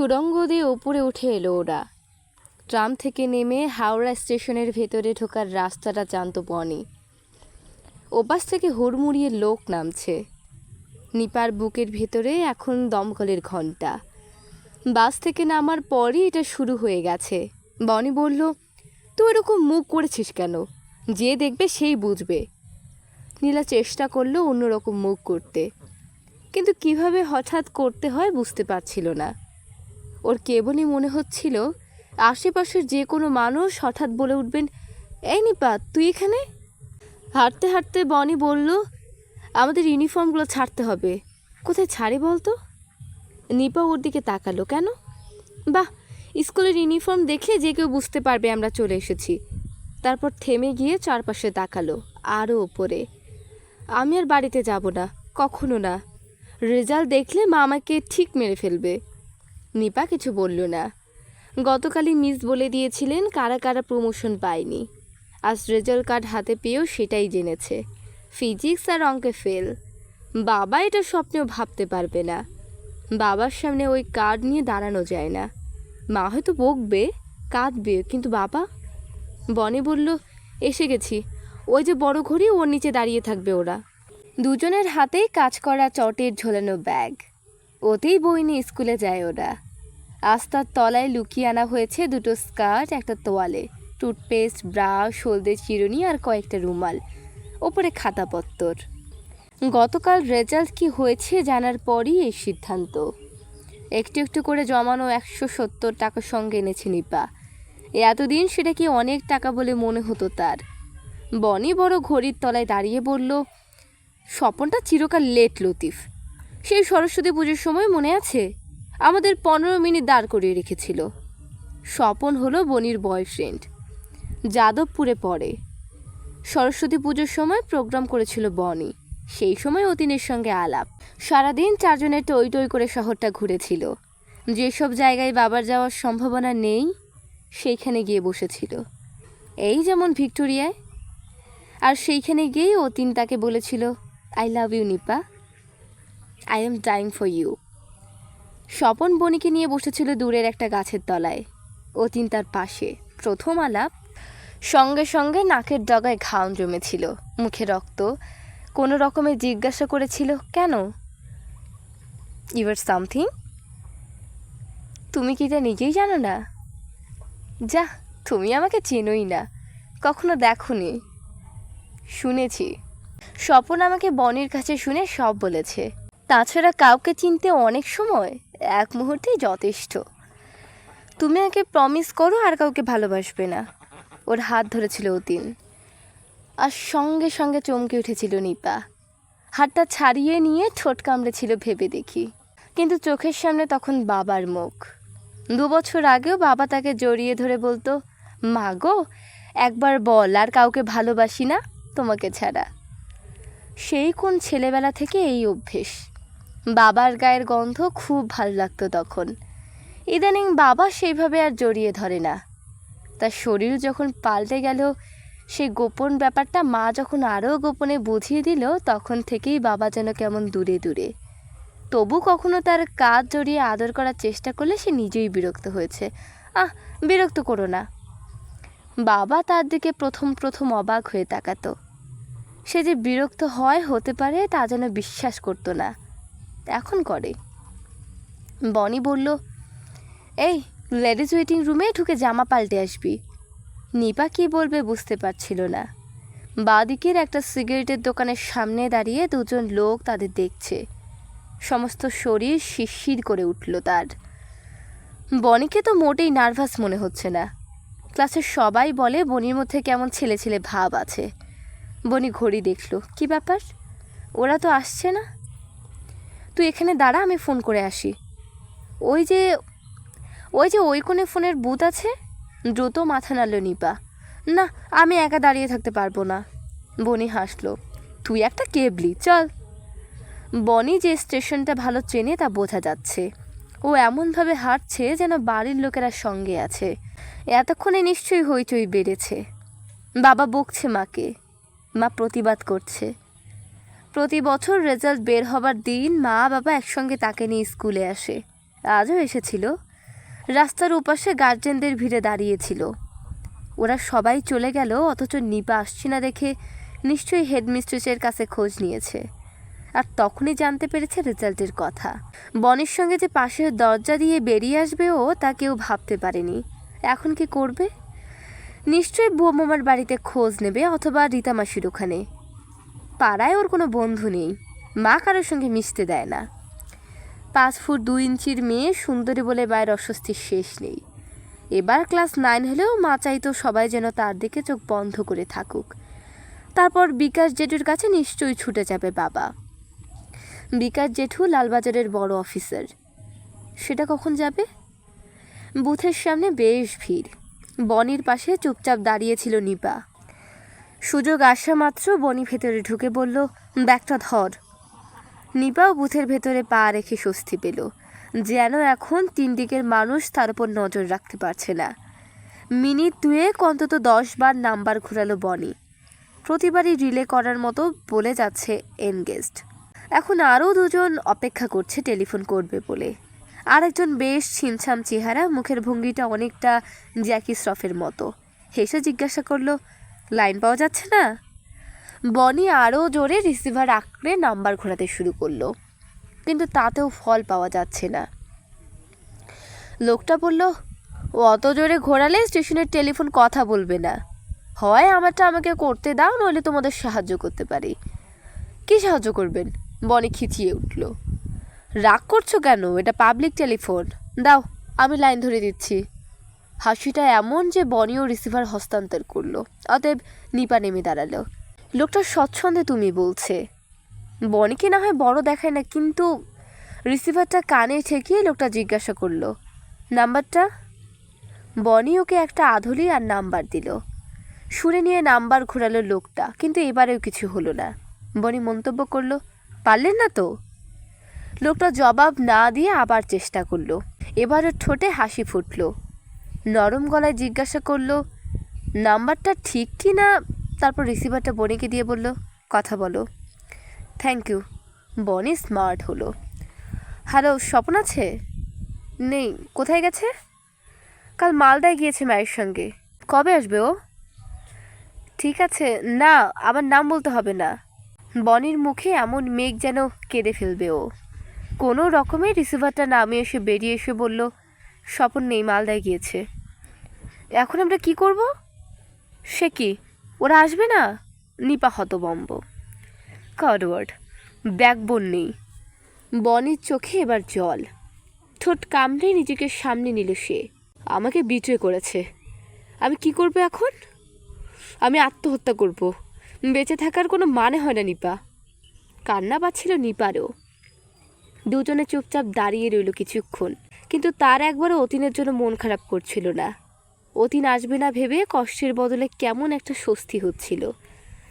সুড়ঙ্গ দিয়ে ওপরে উঠে এলো ওরা। ট্রাম থেকে নেমে হাওড়া স্টেশনের ভেতরে ঢোকার রাস্তাটা জানত বনি। ওপাশ থেকে হুড়মুড়িয়ে লোক নামছে। নিপার বুকের ভেতরে এখন দমকলের ঘণ্টা বাস থেকে নামার পরই এটা শুরু হয়ে গেছে। বনি বলল, তুই এরকম মুখ করেছিস কেন? যে দেখবে সেই বুঝবে। নীলা চেষ্টা করল অন্যরকম মুখ করতে। কিন্তু কীভাবে হঠাৎ করতে হয় বুঝতে পারছিল না। ওর কেবলই মনে হচ্ছিল আশেপাশের যে কোনো মানুষ হঠাৎ বলে উঠবেন, এই নিপা, তুই এখানে? হাঁটতে হাঁটতে বনি বলল, আমাদের ইউনিফর্মগুলো ছাড়তে হবে। কোথায় ছাড়ি বলতো? নিপা ওর দিকে তাকালো, কেন? বাহ, স্কুলের ইউনিফর্ম দেখে যে কেউ বুঝতে পারবে আমরা চলে এসেছি। তারপর থেমে গিয়ে চারপাশে তাকালো, আরও ওপরে। আমি আর বাড়িতে যাব না, কখনো না। রেজাল্ট দেখলে মা আমাকে ঠিক মেরে ফেলবে। নিপা কিছু বলল না। গতকালই মিস বলে দিয়েছিলেন কারা কারা প্রমোশন পায়নি। আজ রেজাল্ট কার্ড হাতে পেয়েও সেটাই জেনেছে। ফিজিক্স আর অঙ্কে ফেল বাবা এটা স্বপ্নেও ভাবতে পারবে না। বাবার সামনে ওই কার্ড নিয়ে দাঁড়ানো যায় না। মা হয়তো বকবে, কাঁদবে, কিন্তু বাবা? বনে বলল, এসে গেছি। ওই যে বড় ঘড়ি, ওর নিচে দাঁড়িয়ে থাকবে ওরা। দুজনের হাতেই কাজ করা চটের ঝোলানো ব্যাগ ওতেই বই নিয়ে স্কুলে যায় ওরা। আস্তার তলায় লুকিয়ে আনা হয়েছে দুটো স্কার্ট, একটা তোয়ালে। টুথপেস্ট, ব্রাশ, হলদে চিরুনি আর কয়েকটা রুমাল। ওপরে খাতাপত্তর। গতকাল রেজাল্ট কি হয়েছে জানার পরই এই সিদ্ধান্ত। একটু একটু করে জমানো একশো সত্তর টাকা সঙ্গে এনেছে নিপা। এতদিন সেটা কি অনেক টাকা বলে মনে হতো তার। বনি বড় ঘড়ির তলায় দাঁড়িয়ে বলল, স্বপনটা চিরকাল লেট লতিফ। সেই সরস্বতী পুজোর সময় মনে আছে? আমাদের পনেরো মিনিট দাঁড় করিয়ে রেখেছিল। স্বপন হলো বনির বয়ফ্রেন্ড। যাদবপুরে পড়ে। সরস্বতী পুজোর সময় প্রোগ্রাম করেছিল বনি। সেই সময় অতীনের সঙ্গে আলাপ। সারাদিন চারজনের টই টই করে শহরটা ঘুরেছিল। যেসব জায়গায় বাবার যাওয়ার সম্ভাবনা নেই, সেইখানে গিয়ে বসেছিল। এই যেমন ভিক্টোরিয়ায়। আর সেইখানে গিয়েই অতীন তাকে বলেছিল I love you Nipa. I am dying for you Swapan বনিকে নিয়ে বসেছিল দূরের একটা গাছের তলায়। অতীন তার পাশে। প্রথম আলাপ সঙ্গে সঙ্গে নাকের ডগায় ঘাম জমেছিল। মুখে রক্ত। কোনো রকমে জিজ্ঞাসা করেছিল, কেন? ইউর সামথিং তুমি কি এটা নিজেই জানো না? যা, তুমি আমাকে চেনোই না। কখনো দেখোনি। শুনেছি। স্বপন আমাকে বনের কাছে শুনে সব বলেছে। তাছাড়া কাউকে চিনতে অনেক সময় এক মুহূর্তেই যথেষ্ট। তুমি আগে প্রমিস করো আর কাউকে ভালোবাসবে না। ওর হাত ধরেছিল অতীন আর সঙ্গে সঙ্গে চমকে উঠেছিল নিপা। হাতটা ছাড়িয়ে নিয়ে ঠোঁট কামড়েছিল ভেবে দেখি। কিন্তু চোখের সামনে তখন বাবার মুখ। দু বছর আগেও বাবা তাকে জড়িয়ে ধরে বলতো, মা গো, একবার বল আর কাউকে ভালোবাসি না তোমাকে ছাড়া। সেই কোন ছেলেবেলা থেকে এই অভ্যেস। বাবার গায়ের গন্ধ খুব ভালো লাগতো তখন। ইদানিং বাবা সেইভাবে আর জড়িয়ে ধরে না। তার শরীর যখন পাল্টে গেল, সেই গোপন ব্যাপারটা মা যখন আরও গোপনে বুঝিয়ে দিল, তখন থেকেই বাবা যেন কেমন দূরে দূরে। তবু কখনো তার কাজ জড়িয়ে আদর করার চেষ্টা করলে সে নিজেই বিরক্ত হয়েছে। আহ, বিরক্ত করো না। বাবা তার দিকে প্রথম প্রথম অবাক হয়ে তাকাতো। সে যে বিরক্ত হয় হতে পারে তা যেন বিশ্বাস করতো না। এখন করে? বনি বলল, এই, লেডিস ওয়েটিং রুমে ঢুকে জামা পাল্টে আসবি। নিপা কী বলবে বুঝতে পারছিল না। বাদিকের একটা সিগারেটের দোকানের সামনে দাঁড়িয়ে দুজন লোক তাদের দেখছে। সমস্ত শরীর শিরশির করে উঠল তার। বনিকে তো মোটেই নার্ভাস মনে হচ্ছে না। ক্লাসের সবাই বলে বনির মধ্যে কেমন ছেলে ছেলে ভাব আছে। বনি ঘড়ি দেখল, কি ব্যাপার? ওরা তো আসছে না? তুই এখানে দাঁড়া, আমি ফোন করে আসি। ওই যে ওই যে ওই কোণে ফোনের বুথ আছে, দ্রুত মাথা নাড়ল নিপা। না, আমি একা দাঁড়িয়ে থাকতে পারব না। বনি হাসলো, তুই একটা কেবলি, চল। বনি যে স্টেশনটা ভালো চেনে তা বোঝা যাচ্ছে। ও এমনভাবে হাঁটছে যেন বাড়ির লোকেরা সঙ্গে আছে। এতক্ষণে নিশ্চয়ই হইচই বেড়েছে। বাবা বকছে মাকে। মা প্রতিবাদ করছে। প্রতি বছর রেজাল্ট বের হবার দিন মা বাবা একসঙ্গে তাকে নিয়ে স্কুলে আসে। আজও এসেছিল। রাস্তার ওপাশে গার্জেনদের ভিড়ে দাঁড়িয়েছিল। ওরা সবাই চলে গেল, অথচ নিপা আসছি না দেখে নিশ্চয়ই হেডমিস্ট্রেসের কাছে খোঁজ নিয়েছে। আর তখনই জানতে পেরেছে রেজাল্টের কথা। বনের সঙ্গে যে পাশের দরজা দিয়ে বেরিয়ে আসবে ও তা কেউ ভাবতে পারেনি। এখন কি করবে? নিশ্চয়ই বৌমামার বাড়িতে খোঁজ নেবে অথবা রীতামাসির ওখানে। পাড়ায় ওর কোনো বন্ধু নেই। মা কারোর সঙ্গে মিশতে দেয় না। পাঁচ ফুট দু ইঞ্চির মেয়ে সুন্দরী বলে মায়ের অস্বস্তির শেষ নেই। এবার ক্লাস নাইন হলেও মা চাইতো সবাই যেন তার দিকে চোখ বন্ধ করে থাকুক। তারপর বিকাশ জেঠুর কাছে নিশ্চয়ই ছুটে যাবে বাবা। বিকাশ জেঠু লালবাজারের বড় অফিসার। সেটা কখন যাবে? বুথের সামনে বেশ ভিড়। বনির পাশে চুপচাপ দাঁড়িয়েছিল নিপা। সুযোগ আসা মাত্র বনি ভেতরে ঢুকে বলল, ব্যাগটা ধর। নিপাও বুথের ভেতরে পা রেখে স্বস্তি পেল, যেন এখন তিন দিকের মানুষ তার উপর নজর রাখতে পারছে না। মিনিট দুয়েক অন্তত দশ বার নাম্বার ঘুরালো বনি। প্রতিবারই রিলে করার মতো বলে যাচ্ছে এনগেজড। এখন আরও দুজন অপেক্ষা করছে টেলিফোন করবে বলে। আরেকজন বেশ ছিমছাম চেহারা, মুখের ভঙ্গিটা অনেকটা জ্যাকি শ্রফের মতো। হেসে জিজ্ঞাসা করল লাইন পাওয়া যাচ্ছে না? বনি আরও জোরে রিসিভার আঁকড়ে নাম্বার ঘোরাতে শুরু করল, কিন্তু তাতেও ফল পাওয়া যাচ্ছে না। লোকটা বলল ও অত জোরে ঘোরালে স্টেশনের টেলিফোন কথা বলবে না। হয় আমারটা আমাকে করতে দাও, নইলে তোমাদের সাহায্য করতে পারি। কি সাহায্য করবেন? বনি খিচিয়ে উঠল। রাগ করছ কেন? এটা পাবলিক টেলিফোন দাও, আমি লাইন ধরে দিচ্ছি। হাসিটা এমন যে বনিও রিসিভার হস্তান্তর করল। অতএব নিপা নেমে দাঁড়াল। লোকটা স্বচ্ছন্দে তুমি বলছে, বনিকে না হয় বড় দেখায় না, কিন্তু রিসিভারটা কানে ঠেকিয়ে লোকটা জিজ্ঞাসা করল, নাম্বারটা? বনি ওকে একটা আধুলি আর নাম্বার দিল। শুনে নিয়ে নাম্বার ঘোরালো লোকটা, কিন্তু এবারেও কিছু হলো না। বনি মন্তব্য করল, পারলেন না তো? লোকটা জবাব না দিয়ে আবার চেষ্টা করল। এবারও ঠোঁটে হাসি ফুটলো। নরম গলায় জিজ্ঞাসা করল, নাম্বারটা ঠিক কি না? তারপর রিসিভারটা বনিকে দিয়ে বলল, কথা বলো। থ্যাংক ইউ বনি স্মার্ট হলো। হ্যালো স্বপন আছে? নেই। কোথায় গেছে? কাল মালদায় গিয়েছে মায়ের সঙ্গে। কবে আসবে ও? ঠিক আছে। না আমার নাম বলতে হবে না। বনির মুখে এমন মেঘ যেন কেঁদে ফেলবে ও। কোনো রকমে রিসিভারটা নামে এসে বেরিয়ে এসে বলল স্বপন নেই, মালদায় গিয়েছে। এখন আমরা কি করব? সে কি? ওরা আসবে না? নিপা হতবম্ব। কডওয়ার্ড ব্যাকবোন নেই। বনের চোখে এবার জল। ঠোঁট কামড়ে নিজেকে সামনে নিল সে। আমাকে বিট্রে করেছে। আমি কি করব এখন? আমি আত্মহত্যা করব। বেঁচে থাকার কোনো মানে হয় না নিপা। কান্না পাচ্ছিল নিপারও। দুজনে চুপচাপ দাঁড়িয়ে রইল কিছুক্ষণ। কিন্তু তার একবারও অতীনের জন্য মন খারাপ করছিল না। অতীন আসবে না ভেবে কষ্টের বদলে কেমন একটা স্বস্তি হচ্ছিল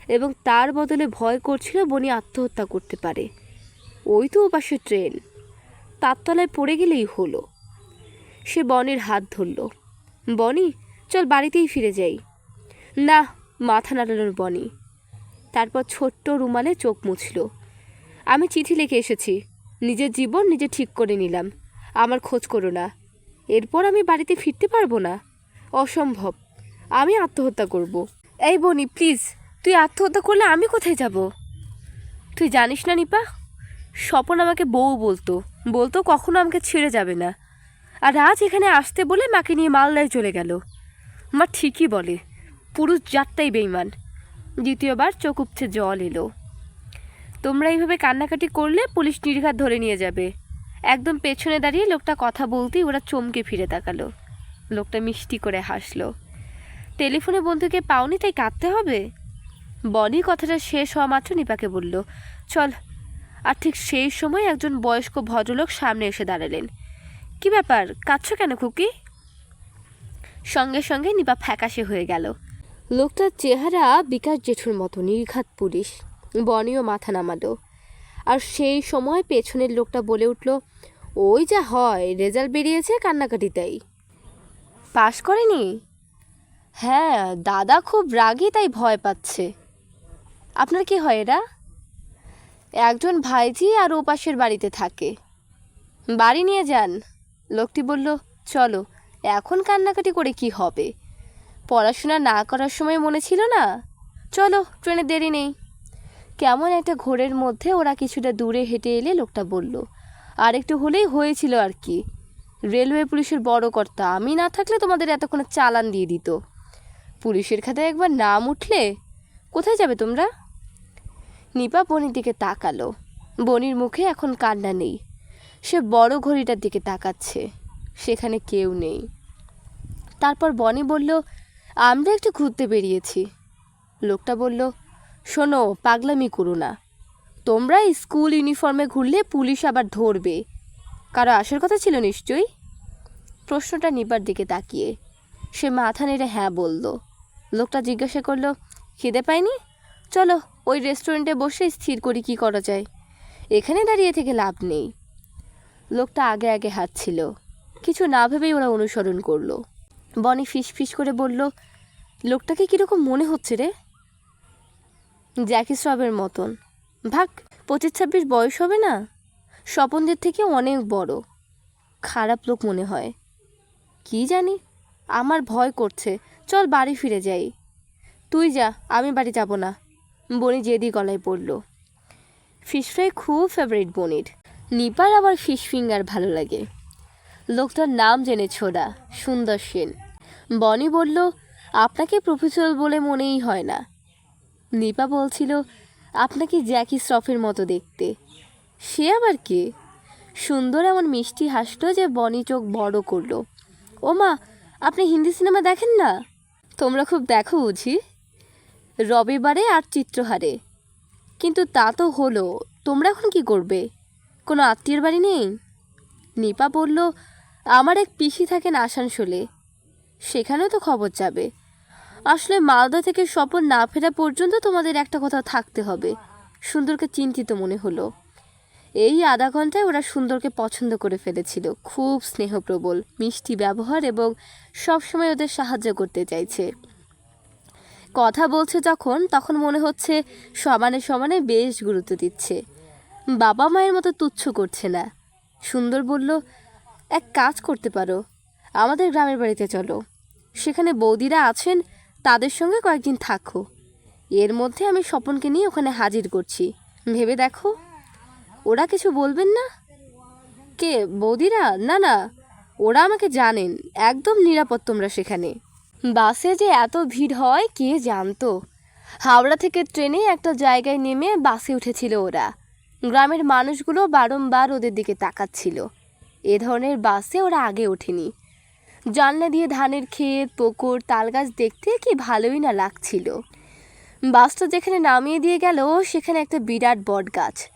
এবং তার বদলে ভয় করছিল বনি আত্মহত্যা করতে পারে। ওই তো ওপাশে ট্রেন। তার তলায় পড়ে গেলেই হলো। সে বনের হাত ধরল। বনি, চল বাড়িতেই ফিরে যাই। না, মাথা নাড়ানোর বনি। তারপর ছোট্ট রুমালে চোখ মুছল। আমি চিঠি লিখে এসেছি। নিজের জীবন নিজে ঠিক করে নিলাম। আমার খোঁজ করো না। এরপর আমি বাড়িতে ফিরতে পারব না। অসম্ভব। আমি আত্মহত্যা করব। এই বনি, প্লিজ, তুই আত্মহত্যা করলে আমি কোথায় যাব? তুই জানিস না নিপা? স্বপন আমাকে বউ বলতো। বলতো কখনো আমাকে ছেড়ে যাবে না। আর আজ এখানে আসতে বলে মাকে নিয়ে মালদায় চলে গেল। মা ঠিকই বলে, পুরুষ জাতটাই বেইমান দ্বিতীয়বার চোখ উপছে জল এলো। তোমরা এইভাবে কান্নাকাটি করলে পুলিশ নির্ঘাত ধরে নিয়ে যাবে। একদম পেছনে দাঁড়িয়ে লোকটা কথা বলতেই ওরা চমকে ফিরে তাকালো। লোকটা মিষ্টি করে হাসলো। টেলিফোনে বন্ধুকে পাওনি তাই কাঁদতে হবে? বনি কথাটা শেষ হওয়া মাত্র নিপাকে বলল, চল। আর ঠিক সেই সময় একজন বয়স্ক ভদ্রলোক সামনে এসে দাঁড়ালেন। কি ব্যাপার? কাঁদছো কেন খুকি? সঙ্গে সঙ্গে নিপা ফ্যাকাশে হয়ে গেল। লোকটার চেহারা বিকাশ জেঠুর মতো, নির্ঘাত পুলিশ। বনিও মাথা নামালো। আর সেই সময় পেছনের লোকটা বলে উঠল, ওই যা হয়, রেজাল্ট বেরিয়েছে কান্নাকাটিতেই। পাশ করেনি? হ্যাঁ দাদা খুব রাগী, তাই ভয় পাচ্ছে। আপনার কি হয় এরা? একজন ভাইজি আর ও পাশের বাড়িতে থাকে। বাড়ি নিয়ে যান। লোকটি বলল, চলো, এখন কান্নাকাটি করে কি হবে? পড়াশোনা না করার সময় মনে ছিল না? চলো, ট্রেনে দেরি নেই। কেমন একটা ঘোরের মধ্যে ওরা কিছুটা দূরে হেঁটে এলে লোকটা বলল, আর একটু হলেই হয়েছিল আর কি। রেলওয়ে পুলিশের বড় কর্তা, আমি না থাকলে তোমাদের এতক্ষণে চালান দিয়ে দিত। পুলিশের খাতায় একবার নাম উঠলে কোথায় যাবে তোমরা? নিপা বনির দিকে তাকালো। বনির মুখে এখন কান্না নেই। সে বড় ঘড়িটার দিকে তাকাচ্ছে। সেখানে কেউ নেই। তারপর বনি বলল, আমরা একটু ঘুরতে বেরিয়েছি। লোকটা বলল শোনো, পাগলামি করো না। তোমরা স্কুল ইউনিফর্মে ঘুরলে পুলিশ আবার ধরবে। কারও আসার কথা ছিল নিশ্চয়ই? প্রশ্নটা নিবার দিকে তাকিয়ে। সে মাথা নেড়ে হ্যাঁ বলল। লোকটা জিজ্ঞাসা করল, খিদে পায়নি চলো, ওই রেস্টুরেন্টে বসে স্থির করি, কি করা যায়? এখানে দাঁড়িয়ে থেকে লাভ নেই। লোকটা আগে আগে হাঁটছিল কিছু না ভেবেই ওরা অনুসরণ করল। বনি ফিস ফিস করে বলল, লোকটাকে কীরকম মনে হচ্ছে রে? জ্যাকি শ্রবের মতন। ভাগ পঁচিশ ছাব্বিশ বয়স হবে না? স্বপনদের থেকে অনেক বড়। খারাপ লোক মনে হয়। কি জানি? আমার ভয় করছে। চল বাড়ি ফিরে যাই। তুই যা, আমি বাড়ি যাব না। বনি জেদি গলায় পড়ল। ফিশ ফ্রাই খুব ফেভারিট বনির। নিপার আবার ফিশ ফিঙ্গার ভালো লাগে। লোকটার নাম জেনে ছোড়া, সুন্দর সেন। বনি বলল, আপনাকে প্রফেসর বলে মনেই হয় না। নিপা বলছিল, আপনাকে জ্যাকি শ্রফের মতো দেখতে। সে আবার কে? সুন্দর এমন মিষ্টি হাসলো যে বনি চোখ বড় করল। ও মা আপনি হিন্দি সিনেমা দেখেন না? তোমরা খুব দেখো বুঝি? রবিবারে আর চিত্রহারে। কিন্তু তা তো হলো, তোমরা এখন কি করবে? কোনো আত্মীয়ের বাড়ি নেই? নিপা বলল, আমার এক পিসি থাকেন আসানসোলে। সেখানেও তো খবর যাবে। আসলে মালদা থেকে স্বপন না ফেরা পর্যন্ত তোমাদের একটা কথা থাকতে হবে। সুন্দরকে চিন্তিত মনে হলো। এই আধা ঘন্টায় ওরা সুন্দরকে পছন্দ করে ফেলেছিল। খুব স্নেহপ্রবল, মিষ্টি ব্যবহার এবং সবসময় ওদের সাহায্য করতে চাইছে। কথা বলছে যখন, তখন মনে হচ্ছে সমানে সমানে বেশ গুরুত্ব দিচ্ছে। বাবা মায়ের মতো তুচ্ছ করছে না। সুন্দর বলল, এক কাজ করতে পারো। আমাদের গ্রামের বাড়িতে চলো। সেখানে বৌদিরা আছেন তাদের সঙ্গে কয়েকদিন থাকো। এর মধ্যে আমি স্বপনকে নিয়ে ওখানে হাজির করছি। ভেবে দেখো, ওরা কিছু বলবেন না? কে, বৌদিরা? না না, ওরা আমাকে জানেন, একদম নিরাপদ তোমরা সেখানে। বাসে যে এত ভিড় হয়, কে জানতো? হাওড়া থেকে ট্রেনে একটা জায়গায় নেমে বাসে উঠেছিল ওরা। গ্রামের মানুষগুলো বারংবার ওদের দিকে তাকাচ্ছিল। এ ধরনের বাসে ওরা আগে ওঠেনি। জানলা দিয়ে ধানের ক্ষেত, পুকুর, তালগাছ দেখতে কি ভালোই না লাগছিল। বাসটা যেখানে নামিয়ে দিয়ে গেল, সেখানে একটা বিরাট বট গাছ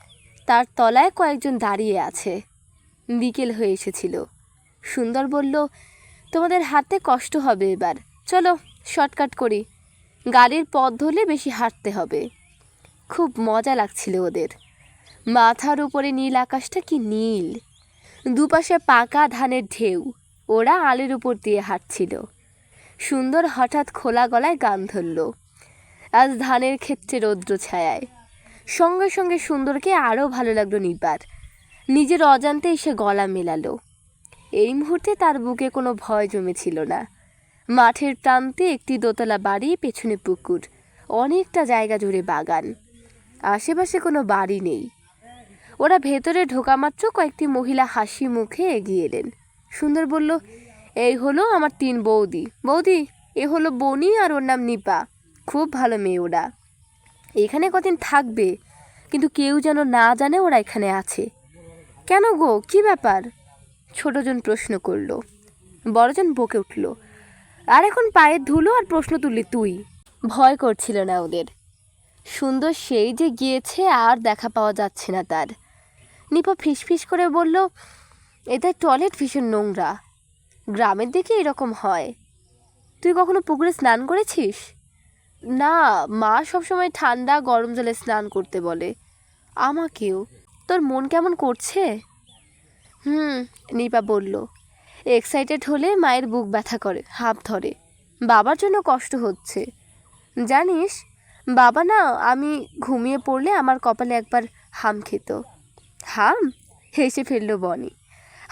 তার তলায় কয়েকজন দাঁড়িয়ে আছে। বিকেল হয়ে এসেছিল। সুন্দর বলল, তোমাদের হাতে কষ্ট হবে এবার। চলো, শর্টকাট করি। গাড়ির পথ ধরলে বেশি হাঁটতে হবে। খুব মজা লাগছিল ওদের। মাথার উপরে নীল আকাশটা কি নীল। দুপাশে পাকা ধানের ঢেউ। ওরা আলের উপর দিয়ে হাঁটছিল। সুন্দর হঠাৎ খোলা গলায় গান ধরল। আজ ধানের ক্ষেত্রে রৌদ্র ছায়ায়। সঙ্গে সঙ্গে সুন্দরকে আরও ভালো লাগল নিবার। নিজের অজান্তে এসে গলা মেলালো। এই মুহূর্তে তার বুকে কোনো ভয় জমেছিল না। মাঠের প্রান্তে একটি দোতলা বাড়ি, পেছনে পুকুর। অনেকটা জায়গা জুড়ে বাগান। আশেপাশে কোনো বাড়ি নেই। ওরা ভেতরে ঢোকা মাত্র কয়েকটি মহিলা হাসি মুখে এগিয়ে এলেন। সুন্দর বলল, এই হলো আমার তিন বৌদি। বৌদি, এ হলো বনি আর ওর নাম নিপা। খুব ভালো মেয়ে ওরা। এখানে কদিন থাকবে, কিন্তু কেউ যেন না জানে ওরা এখানে আছে। কেন গো? কি ব্যাপার? ছোটজন প্রশ্ন করল। বড়জন বকে উঠল, আর এখন পায়ের ধুলো আর প্রশ্ন তুললি তুই। ভয় করছিল না ওদের। সুন্দর সেই যে গিয়েছে আর দেখা পাওয়া যাচ্ছে না তার। নিপা ফিসফিস করে বলল এটা টয়লেট ভীষণ নোংরা। গ্রামের দিকে এরকম হয়। তুই কখনো পুকুরে স্নান করেছিস? না, মা সবসময় ঠান্ডা, গরম জলে স্নান করতে বলে। আমাকেও। তোর মন কেমন করছে? হুম, নিপা বলল। এক্সাইটেড হলে মায়ের বুক ব্যথা করে, হাঁপ ধরে। বাবার জন্য কষ্ট হচ্ছে। জানিস, বাবা না, আমি ঘুমিয়ে পড়লে আমার কপালে একবার হাম খেত। হাম? হেসে ফেলল বনি।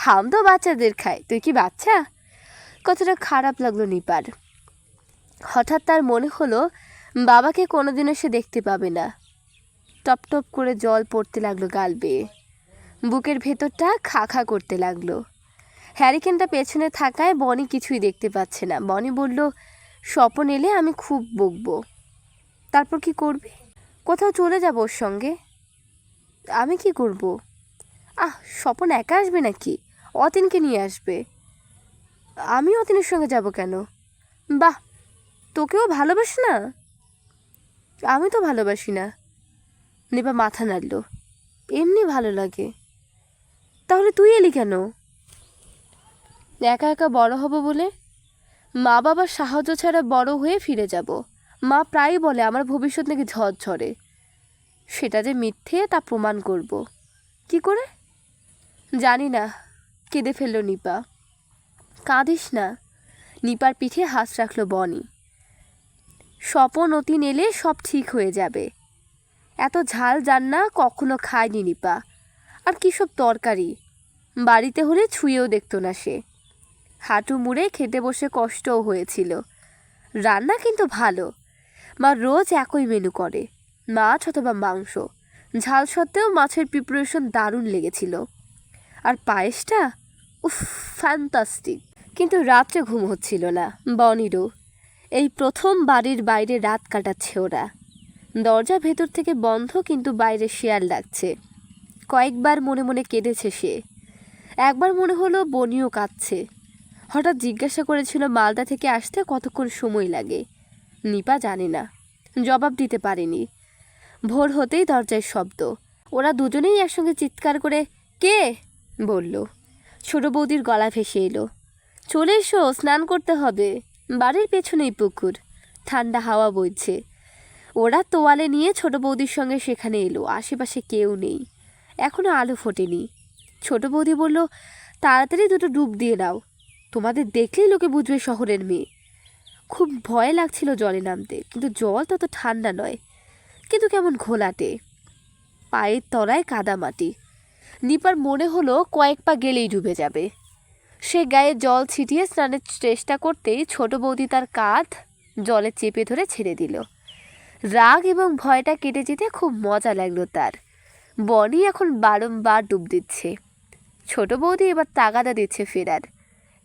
হাম তো বাচ্চাদের খায়, তুই কি বাচ্চা? কতটা খারাপ লাগল নিপার। হঠাৎ তার মনে হলো, বাবাকে কোনোদিনও সে দেখতে পাবে না। টপ টপ করে জল পড়তে লাগল গাল বেয়ে। বুকের ভেতরটা খা খা করতে লাগল। হ্যারিকেনটা পেছনে থাকায় বনি কিছুই দেখতে পাচ্ছে না। বনি বলল, স্বপন এলে আমি খুব বকবো। তারপর কি করবে? কোথাও চলে যাব ওর সঙ্গে? আমি কি করব? আহ, স্বপন একা আসবে নাকি? অতীনকে নিয়ে আসবে। আমি অতীনের সঙ্গে যাব কেন? বাহ, তোকেও ভালোবাসে না? আমি তো ভালোবাসি না। নেবা মাথা নাড়ল। এমনি ভালো লাগে। তাহলে তুই এলি কেন? একা একা বড় হব বলে? মা বাবার সাহায্য ছাড়া বড় হয়ে ফিরে যাব। মা প্রায়ই বলে, আমার ভবিষ্যৎ নাকি ঝড় ঝরে সেটা যে মিথ্যে তা প্রমাণ করব। কি করে? জানি না। কেঁদে ফেলল নিপা। কাঁদিস না। নিপার পিঠে হাত রাখল বনি। স্বপন অতীন এলে সব ঠিক হয়ে যাবে। এত ঝাল জান্না কখনো খায়নি নিপা। আর কী সব তরকারি। বাড়িতে হলে ছুঁয়েও দেখতো না সে। হাঁটু মুড়ে খেতে বসে কষ্টও হয়েছিল। রান্না কিন্তু ভালো। মা রোজ একই মেনু করে। মাছ অথবা মাংস। ঝাল সত্ত্বেও মাছের প্রিপারেশন দারুণ লেগেছিল। আর পায়েসটা উফ, ফ্যান্টাস্টিক। কিন্তু রাত্রে ঘুম হচ্ছিল না, বনিরও। এই প্রথম বাড়ির বাইরে রাত কাটাচ্ছে ওরা। দরজা ভেতর থেকে বন্ধ কিন্তু বাইরে শেয়াল লাগছে কয়েকবার মনে মনে কেঁদেছে সে। একবার মনে হলো বনিও কাঁদছে। হঠাৎ জিজ্ঞাসা করেছিল, মালদা থেকে আসতে কতক্ষণ সময় লাগে? নিপা জানে না। জবাব দিতে পারেনি। ভোর হতেই দরজায় শব্দ। ওরা দুজনেই একসঙ্গে চিৎকার করে, কে? বলল। ছোট বৌদির গলা ভেসে এলো। চলে এসো, স্নান করতে হবে। বাড়ির পেছনেই পুকুর। ঠান্ডা হাওয়া বইছে। ওরা তোয়ালে নিয়ে ছোট বৌদির সঙ্গে সেখানে এলো। আশেপাশে কেউ নেই। এখনও আলো ফোটেনি। ছোট বৌদি বলল, তাড়াতাড়ি দুটো ডুব দিয়ে নাও। তোমাদের দেখলেই লোকে বুঝবে শহরের মেয়ে। খুব ভয় লাগছিল জলে নামতে, কিন্তু জল তত ঠান্ডা নয়। কিন্তু কেমন ঘোলাটে। পায়ের তলায় কাদামাটি নিপার মনে হলো কয়েক পা গেলেই ডুবে যাবে। সে গায়ে জল ছিটিয়ে স্নানের চেষ্টা করতেই ছোট বৌদি তার কাঁধ জলে চেপে ধরে ছেড়ে দিল। রাগ এবং ভয়টা কেটে যেতে খুব মজা লাগল তার। বনি এখন বারংবার ডুব দিচ্ছে। ছোট বৌদি এবার তাগাদা দিচ্ছে ফেরার।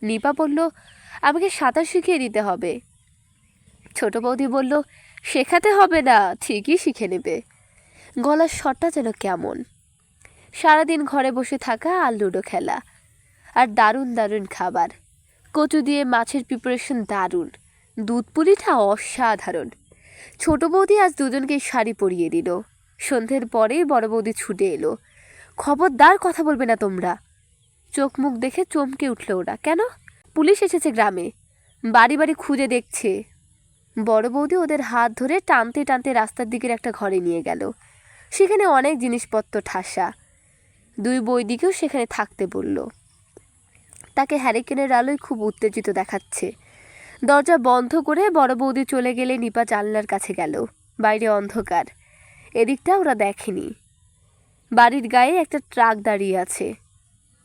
নিপা বলল, আমাকে সাঁতার শিখিয়ে দিতে হবে। ছোট বৌদি বলল, শেখাতে হবে না, ঠিকই শিখে নেবে। গলার শটটা যেন কেমন। সারাদিন ঘরে বসে থাকা আর লুডো খেলা। আর দারুণ দারুণ খাবার। কচু দিয়ে মাছের প্রিপারেশন দারুণ। দুধ পুলিটা অসাধারণ। ছোট বৌদি আজ দুজনকে শাড়ি পরিয়ে দিল। সন্ধ্যের পরেই বড় বৌদি ছুটে এলো। খবরদার কথা বলবে না তোমরা। চোখ মুখ দেখে চমকে উঠল ওরা। কেন? পুলিশ এসেছে গ্রামে। বাড়ি বাড়ি খুঁজে দেখছে। বড় বৌদি ওদের হাত ধরে টানতে টানতে রাস্তার দিকের একটা ঘরে নিয়ে গেল। সেখানে অনেক জিনিসপত্র ঠাসা। দুই বৈদিকেও সেখানে থাকতে বলল। তাকে হ্যারিকেনের আলোয় খুব উত্তেজিত দেখাচ্ছে। দরজা বন্ধ করে বড় বৌদি চলে গেলে নিপা জানলার কাছে গেল। বাইরে অন্ধকার। এদিকটা ওরা দেখেনি। বাড়ির গায়ে একটা ট্রাক দাঁড়িয়ে আছে।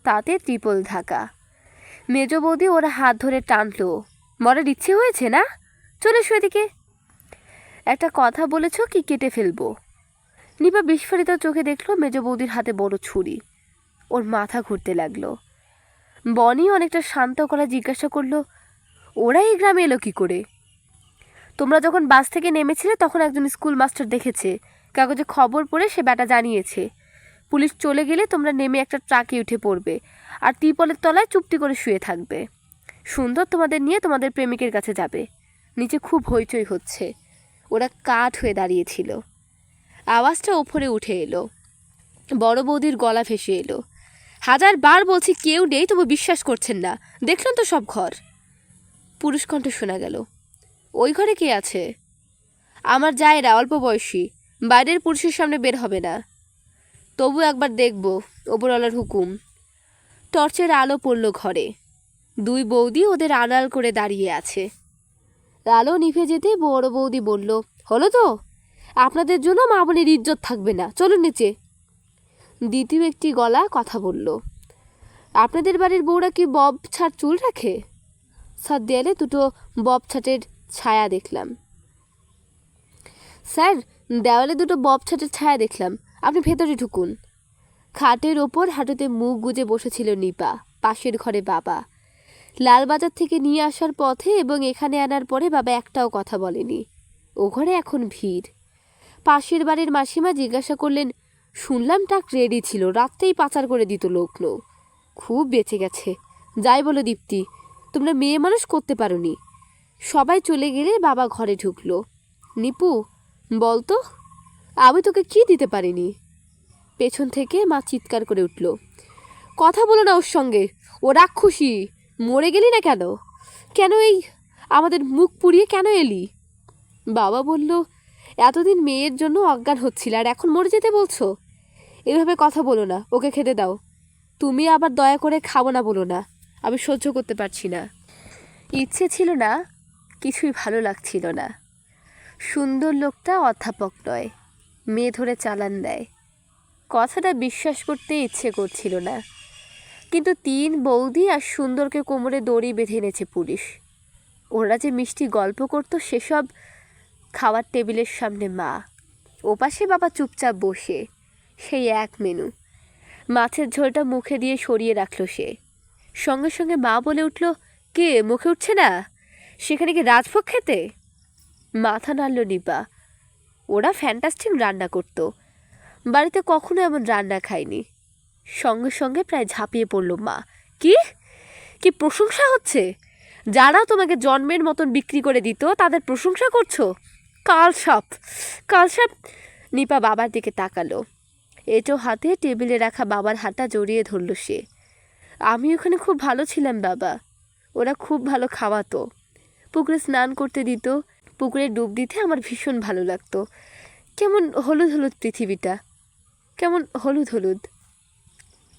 তাতে ত্রিপল ঢাকা মেজ বৌদি ওরা হাত ধরে টানলো। মরার ইচ্ছে হয়েছে না? চলে এসো এদিকে। একটা কথা বলেছ কি কেটে ফেলব? নিপা বিস্ফোরিত চোখে দেখল মেজ বৌদির হাতে বড় ছুরি। ওর মাথা ঘুরতে লাগল। বনি অনেকটা শান্ত করা জিজ্ঞাসা করল, ওরা এই গ্রামে এলো কি করে? তোমরা যখন বাস থেকে নেমেছিলে, তখন একজন স্কুল মাস্টার দেখেছে। কাগজে খবর পড়ে সে ব্যাটা জানিয়েছে। পুলিশ চলে গেলে তোমরা নেমে একটা ট্রাকে উঠে পড়বে আর টিপলের তলায় চুপটি করে শুয়ে থাকবে। সুন্দর তোমাদের নিয়ে তোমাদের প্রেমিকের কাছে যাবে। নিচে খুব হইচই হচ্ছে। ওরা কাঠ হয়ে দাঁড়িয়েছিল আওয়াজটা ওপরে উঠে এলো। বড় বৌদির গলা ভেসে এলো। হাজার বার বলছি কেউ নেই, তবু বিশ্বাস করছেন না। দেখলেন তো সব ঘর। পুরুষ কণ্ঠ শোনা গেল। ওই ঘরে কে আছে? আমার জায়রা, অল্প বয়সী। বাইরের পুরুষের সামনে বের হবে না। তবু একবার দেখব, ওপরওয়ালার হুকুম। টর্চের আলো পড়ল ঘরে। দুই বৌদি ওদের আড়াল করে দাঁড়িয়ে আছে। আলো নিভে যেতে বড় বৌদি বলল, হলো তো? আপনাদের জন্য মা বোনের ইজ্জত থাকবে না। চলুন নিচে। দ্বিতীয় একটি গলা কথা বলল, আপনাদের বাড়ির বউরা কি বব ছাড় চুল রাখে? স্যার দেয়ালে দুটো বব ছাটের ছায়া দেখলাম। স্যার, দেওয়ালে দুটো বব ছাটের ছায়া দেখলাম। আপনি ভেতরে ঢুকুন। খাটের ওপর হাঁটুতে মুখ গুজে বসেছিল নিপা, পাশের ঘরে বাবা। লালবাজার থেকে নিয়ে আসার পথে এবং এখানে আনার পরে বাবা একটাও কথা বলেনি। ও ঘরে এখন ভিড়। পাশের বাড়ির মাসিমা জিজ্ঞাসা করলেন, শুনলাম টাক রেডি ছিল, রাত্রেই পাচার করে দিত লোকনো খুব বেঁচে গেছে। যাই বলো দীপ্তি, তোমরা মেয়ে মানুষ করতে পারোনি। সবাই চলে গেলে বাবা ঘরে ঢুকলো। নিপু বলতো আমি তোকে কি দিতে পারিনি? পেছন থেকে মা চিৎকার করে উঠল, কথা বলো না ওর সঙ্গে, ও রাক্ষসী, মরে গেলি না কেন? কেন এই আমাদের মুখ পুড়িয়ে কেন এলি? বাবা বলল এতদিন মেয়ের জন্য অজ্ঞান হচ্ছিল আর এখন মরে যেতে বলছো? এভাবে কথা বলো না, ওকে খেতে দাও। তুমি আবার দয়া করে খাব না বলো না, আমি সহ্য করতে পারছি না। ইচ্ছে ছিল না, কিছুই ভালো লাগছিল না। সুন্দর লোকটা অধ্যাপক নয়, মেয়ে ধরে চালান দেয়। কথাটা বিশ্বাস করতে ইচ্ছে করছিল না। কিন্তু তিন বৌদি আর সুন্দরকে কোমরে দড়ি বেঁধে এনেছে পুলিশ। ওরা যে মিষ্টি গল্প করতো, সেসব খাওয়ার টেবিলের সামনে মা। ওপাশে বাবা চুপচাপ বসে। সেই এক মেনু। মাছের ঝোলটা মুখে দিয়ে সরিয়ে রাখল সে। সঙ্গে সঙ্গে মা বলে উঠল, কে, মুখে উঠছে না? সেখানে কি রাজভোগ খেতে? মাথা নাড়ল নিপা। ওরা ফ্যান্টাস্টিক রান্না করতো। বাড়িতে কখনো এমন রান্না খায়নি। সঙ্গে সঙ্গে প্রায় ঝাঁপিয়ে পড়ল মা। কি? কি প্রশংসা হচ্ছে? যারা তোমাকে জন্মের মতন বিক্রি করে দিত, তাদের প্রশংসা করছ? কাল সাপ কাল সাপ নিপা বাবার দিকে তাকালো। এটো হাতে টেবিলে রাখা বাবার হাতটা জড়িয়ে ধরল সে। আমি ওখানে খুব ভালো ছিলাম, বাবা। ওরা খুব ভালো খাওয়াতো। পুকুরে স্নান করতে দিত। পুকুরে ডুব দিতে আমার ভীষণ ভালো লাগতো। কেমন হলুদ হলুদ পৃথিবীটা। কেমন হলুদ হলুদ।